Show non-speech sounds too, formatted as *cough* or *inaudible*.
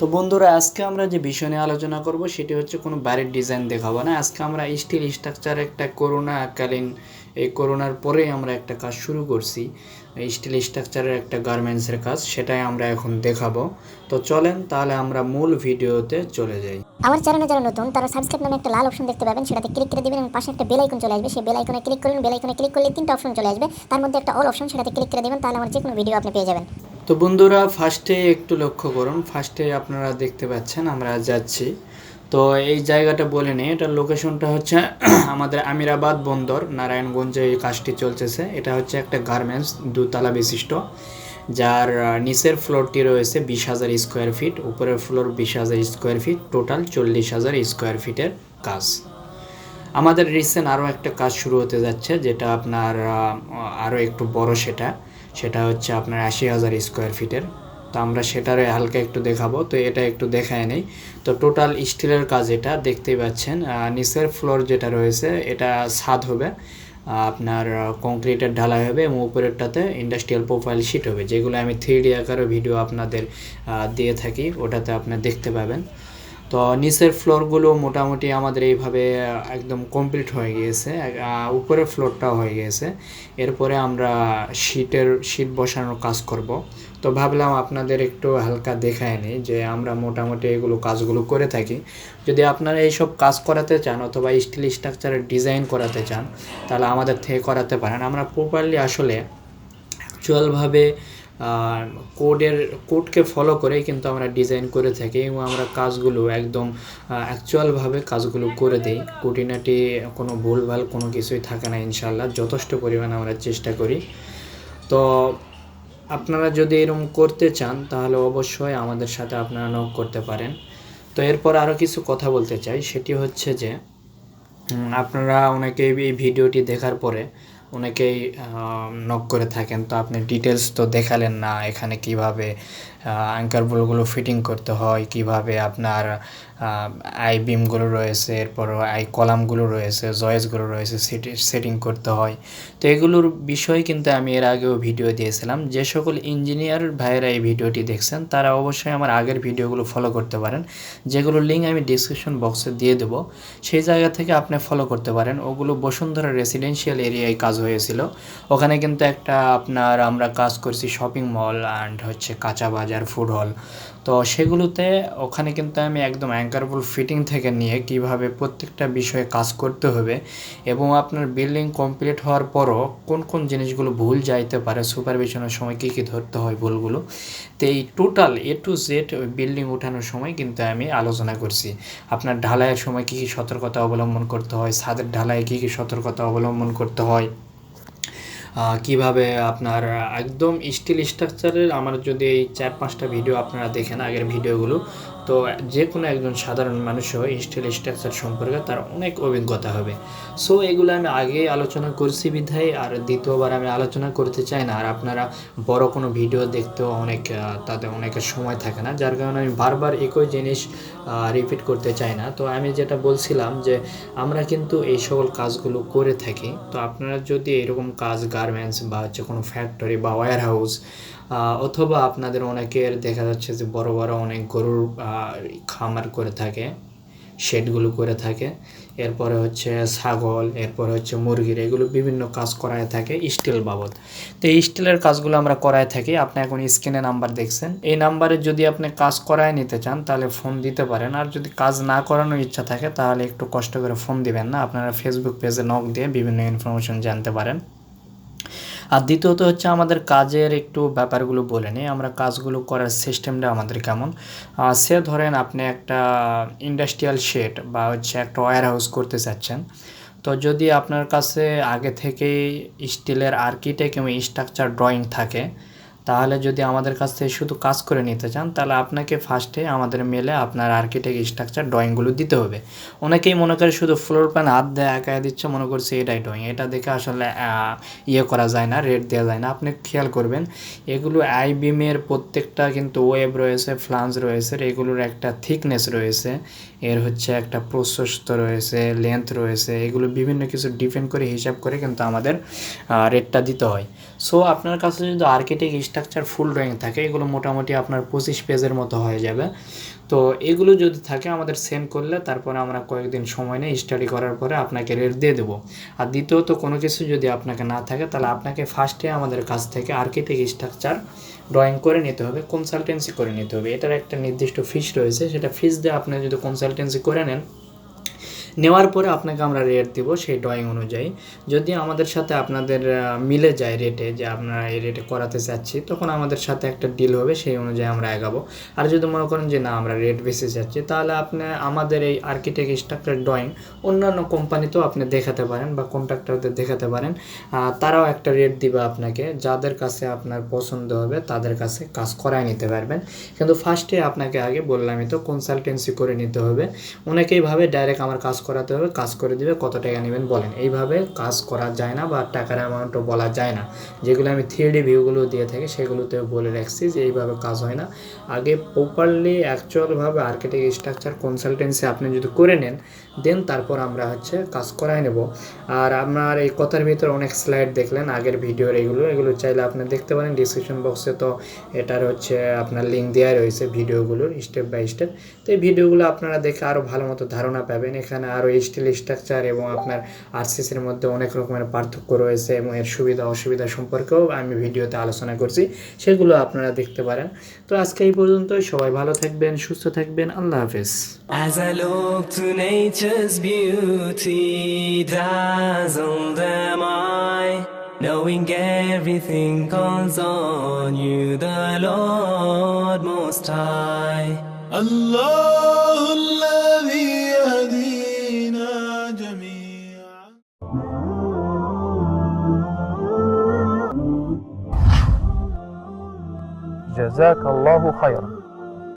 তো বন্ধুরা, আজকে আমরা যে বিষয় নিয়ে আলোচনা করব সেটি হচ্ছে কোনো বাড়ির ডিজাইন দেখাবো না। আজকে আমরা স্টিল স্ট্রাকচার একটা করোনাকালীন এই করোনার পরে আমরা একটা কাজ শুরু করছি। স্টিল স্ট্রাকচারের একটা গার্মেন্টসের কাজ, সেটাই আমরা এখন দেখাবো। তো চলেন তাহলে আমরা মূল ভিডিওতে চলে যাই। আমার চ্যানেলে যারা নতুন, তারা সাবস্ক্রাইব নামে একটা লাল অপশন দেখতে পাবেন। সেটাতে ক্লিক করে দিবেন এবং পাশে একটা বেল আইকন চলে আসবে। সেই বেল আইকনে ক্লিক করুন। বেল আইকনে ক্লিক করলে তিনটা অপশন চলে আসবে। তার মধ্যে একটা অল অপশন সেটাতে ক্লিক করে দিবেন। তাহলে আমার যে কোনো ভিডিও আপনি পেয়ে যাবেন। তো বন্ধুরা ফার্স্টে একটু লক্ষ্য করুন। ফার্স্টে আপনারা দেখতে পাচ্ছেন, আমরা যাচ্ছি। তো এই জায়গাটা বলে নিই, এটার লোকেশনটা হচ্ছে *clears throat* আমাদের আমিরাবাদ বন্দর, নারায়ণগঞ্জে এই কাজটি চলতেছে। এটা হচ্ছে একটা গার্মেন্টস দুতলা বিশিষ্ট, যার নিচের ফ্লোরটি রয়েছে বিশ হাজার স্কোয়ার ফিট উপরের ফ্লোর বিশ হাজার স্কোয়ার ফিট টোটাল চল্লিশ হাজার স্কোয়ার ফিটের কাজ। আমাদের রিসেন্ট আরও একটা কাজ শুরু হতে যাচ্ছে, যেটা আপনার আরও একটু বড় সেটা। সেটা হচ্ছে আপনার আশি হাজার স্কোয়ার ফিটের তো আমরা সেটারে হালকা একটু দেখাবো। তো এটা একটু দেখায় নেই। তো টোটাল স্টিলের কাজ এটা, দেখতেই পাচ্ছেন। নিচের ফ্লোর যেটা রয়েছে, এটা ছাদ হবে। আপনার কংক্রিটের ঢালাই হবে এবং উপরেরটাতে ইন্ডাস্ট্রিয়াল প্রোফাইল শিট হবে, যেগুলো আমি থ্রি ডি আকারে ভিডিও আপনাদের দিয়ে থাকি। ওটাতে আপনার দেখতে পাবেন। তো নিচের ফ্লোরগুলো মোটামুটি আমাদের এইভাবে একদম কমপ্লিট হয়ে গিয়েছে। উপরের ফ্লোরটাও হয়ে গিয়েছে। এরপরে আমরা শীটের শীট বসানোর কাজ করব। তো ভাবলাম আপনাদের একটু হালকা দেখায় নিই যে আমরা মোটামুটি এগুলো কাজগুলো করে থাকি। যদি আপনারা এইসব কাজ করাতে চান অথবা স্টিল স্ট্রাকচারের ডিজাইন করাতে চান, তাহলে আমাদের থেকে করাতে পারেন। আমরা প্রপারলি আসলে অ্যাকচুয়ালভাবে কোডের কোডকে ফলো করেই কিন্তু আমরা ডিজাইন করে থাকি এবং আমরা কাজগুলো একদম অ্যাকচুয়ালভাবে কাজগুলো করে দিই। কুটিনাটি কোনো ভুলভাল কোনো কিছুই থাকে না ইনশাল্লাহ যথেষ্ট পরিমাণে আমরা চেষ্টা করি। তো আপনারা যদি এরকম করতে চান, তাহলে অবশ্যই আমাদের সাথে আপনারা নক করতে পারেন। তো এরপর আরও কিছু কথা বলতে চাই, সেটি হচ্ছে যে আপনারা অনেকেই এই ভিডিওটি দেখার পরে অনেকেই নক করে থাকেন। তো আপনি ডিটেলস তো দেখালেন না, এখানে কীভাবে অ্যাঙ্কার বলগুলো ফিটিং করতে হয়, কীভাবে আপনার আই বিমগুলো রয়েছে এরপর আই কলামগুলো রয়েছে, জয়েসগুলো রয়েছে, সেটিং করতে হয়। তো এগুলোর বিষয়ে কিন্তু আমি এর আগেও ভিডিও দিয়েছিলাম। যে সকল ইঞ্জিনিয়ার ভাইয়েরা এই ভিডিওটি দেখছেন, তারা অবশ্যই আমার আগের ভিডিওগুলো ফলো করতে পারেন যেগুলো লিঙ্ক আমি ডিসক্রিপশন বক্সে দিয়ে দেবো। সেই জায়গা থেকে আপনি ফলো করতে পারেন। ওগুলো বসুন্ধরা রেসিডেন্সিয়াল এরিয়ায় কাজ হয়েছিল। ওখানে কিন্তু একটা আপনার আমরা কাজ করছি শপিং মল অ্যান্ড হচ্ছে কাঁচা বাজার ফুড হল তো সেগুলোতে ওখানে কিন্তু আমি একদম অ্যাঙ্কারবল ফিটিং থেকে নিয়ে কীভাবে প্রত্যেকটা বিষয়ে কাজ করতে হবে এবং আপনার বিল্ডিং কমপ্লিট হওয়ার পরও কোন কোন জিনিসগুলো ভুল যাইতে পারে সুপারভিশনের সময় কী কী ধরতে হয় ভুলগুলো, তো এই total A to Z building ওঠানোর সময় কিন্তু আমি আলোচনা করছি। আপনার ঢালাইয়ের সময় কী কী সতর্কতা অবলম্বন করতে হয়, ছাদের ঢালাইয়ে কী কী সতর্কতা অবলম্বন করতে হয় কীভাবে আপনার একদম স্টিল স্ট্রাকচারের আমার যদি এই চার পাঁচটা ভিডিও আপনারা দেখেন আগের ভিডিওগুলো তো যে কোনো একজন সাধারণ মানুষও স্টিল স্ট্রাকচার সম্পর্কে তার অনেক অভিজ্ঞতা হবে। সো এগুলো আমি আগেই আলোচনা করছি বিধায়, আর দ্বিতীয়বার আমি আলোচনা করতে চাই না। আর আপনারা বড় কোনো ভিডিও দেখতেও অনেক তাদের অনেকের সময় থাকে না। যার কারণে আমি বারবার একই জিনিস রিপিট করতে চাই না। তো আমি যেটা বলছিলাম যে, আমরা কিন্তু এই সকল কাজগুলো করে থাকি। তো আপনারা যদি এরকম কাজ গার্মেন্টস বা হচ্ছে কোনো ফ্যাক্টরি বা ওয়্যার হাউস অথবা আপনাদের অনেকের দেখা যাচ্ছে যে বড় বড় অনেক গরুর খামার করে থাকে, শেডগুলো করে থাকে। এরপরে হচ্ছে ছাগল, এরপরে হচ্ছে মুরগির, এগুলো বিভিন্ন কাজ করায় থাকে স্টিল বাবদ। তো এই স্টিলের কাজগুলো আমরা করায় থাকি। আপনি এখন স্ক্রিনে নাম্বার দেখছেন। এই নাম্বারে যদি আপনি কাজ করায় নিতে চান, তাহলে ফোন দিতে পারেন। আর যদি কাজ না করানোর ইচ্ছা থাকে, তাহলে একটু কষ্ট করে ফোন দিবেন না। আপনারা ফেসবুক পেজে নক দিয়ে বিভিন্ন ইনফরমেশন জানতে পারেন। আর দ্বিতীয়ত হচ্ছে আমাদের কাজের একটু ব্যাপারগুলো বলে নিই। আমরা কাজগুলো করার সিস্টেমটা আমাদের কেমন? সে ধরেন আপনি একটা ইন্ডাস্ট্রিয়াল শেড বা হচ্ছে একটা ওয়ার হাউস করতে চাচ্ছেন। তো যদি আপনার কাছে আগে থেকেই স্টিলের আর্কিটেক্ট এবং স্ট্রাকচার ড্রয়িং থাকে তাহলে যদি আমাদের কাছ থেকে শুধু কাজ করে নিতে চান, তাহলে আপনাকে ফার্স্টে আমাদের মেলে আপনার আর্কিটেক্ট স্ট্রাকচার ড্রয়িংগুলো দিতে হবে। অনেকেই মনে করে শুধু ফ্লোর প্ল্যান হাত দেয় একাই দিচ্ছে, মনে করছে এটাই ড্রয়িং এটা দেখে আসলে ইয়ে করা যায় না রেট দেওয়া যায় না। আপনি খেয়াল করবেন, এগুলো আইবিমের প্রত্যেকটা কিন্তু ওয়েব রয়েছে ফ্লান্স রয়েছে এগুলোর একটা থিকনেস রয়েছে। এর হচ্ছে একটা প্রশস্ত রয়েছে লেন্থ রয়েছে। এগুলো বিভিন্ন কিছু ডিপেন্ড করে হিসাব করে কিন্তু আমাদের রেটটা দিতে হয়। সো আপনার কাছে যদি আর্কিটেক্ট স্ট্রাকচার ফুল ড্রয়িং থাকে, এগুলো মোটামুটি আপনার পঁচিশ পেজের মতো হয়ে যাবে। তো এগুলো যদি থাকে আমাদের সেন্ড করলে তারপরে আমরা কয়েকদিন সময় নিয়ে স্টাডি করার পরে আপনাকে রেট দিয়ে দেবো। আর দ্বিতীয়ত কোনো কিছু যদি আপনাকে না থাকে তাহলে আপনাকে ফার্স্টে আমাদের কাছ থেকে আর্কিটেক্ট স্ট্রাকচার ড্রয়িং করে নিতে হবে কনসালটেন্সি করে নিতে হবে। এটার একটা নির্দিষ্ট ফিস রয়েছে, সেটা ফিস দিয়ে আপনি যদি কনসালটেন্সি করে নেন নেওয়ার পরে আপনাকে আমরা রেট দিব সেই ড্রয়িং অনুযায়ী। যদি আমাদের সাথে আপনাদের মিলে যায় রেটে যে আপনারা এই রেটে করাতে চাচ্ছি, তখন আমাদের সাথে একটা ডিল হবে, সেই অনুযায়ী আমরা এগাবো আর যদি মনে করেন যে না, আমরা রেট বেশি চাচ্ছি, তাহলে আপনি আমাদের এই আর্কিটেক্ট স্ট্রাকচার ড্রয়িং অন্যান্য কোম্পানিতেও আপনি দেখাতে পারেন বা কন্ট্রাক্টরদের দেখাতে পারেন। তারাও একটা রেট দিবে আপনাকে, যাদের কাছে আপনার পছন্দ হবে তাদের কাছে কাজ করায় নিতে পারবেন। কিন্তু ফার্স্টে আপনাকে আগে বললামই তো কনসালটেন্সি করে নিতে হবে। অনেকেই ভাবে ডাইরেক্ট আমার কাজ করাতে হবে, কাজ করে দিবে, কত টাকা নেবেন বলেন। এইভাবে কাজ করা যায় না বা টাকার অ্যামাউন্টও বলা যায় না। যেগুলো আমি থ্রি ভিউগুলো দিয়ে থাকি সেগুলোতেও বলে রাখছি যে এইভাবে কাজ হয় না। আগে প্রপারলি অ্যাকচুয়ালভাবে আর্কিটেক্ট স্ট্রাকচার কনসালটেন্সি আপনি যদি করে নেন দেন তারপর আমরা হচ্ছে কাজ করাই নেব। আর আপনার এই কথার ভিতরে অনেক স্লাইড দেখলেন, আগের ভিডিওর এগুলো। এগুলো চাইলে আপনি দেখতে পারেন ডিসক্রিপশন বক্সে তো এটার হচ্ছে আপনার লিঙ্ক দেওয়া রয়েছে ভিডিওগুলোর স্টেপ বাই স্টেপ তো এই ভিডিওগুলো আপনারা দেখে আরও ভালো মতো ধারণা পাবেন। এখানে আরও স্টিল স্ট্রাকচার এবং আপনার আরসিসির মধ্যে অনেক রকমের পার্থক্য রয়েছে এবং এর সুবিধা, অসুবিধা সম্পর্কেও আমি ভিডিওতে আলোচনা করছি। সেগুলো আপনারা দেখতে পারেন। তো আজকে এই পর্যন্তই। সবাই ভালো থাকবেন, সুস্থ থাকবেন। আল্লাহ হাফেজ। As I look to nature's beauty, dazzled am I, knowing everything calls on you, the Lord Most High. الله الذي يهدينا جميعا جزاك الله خيرا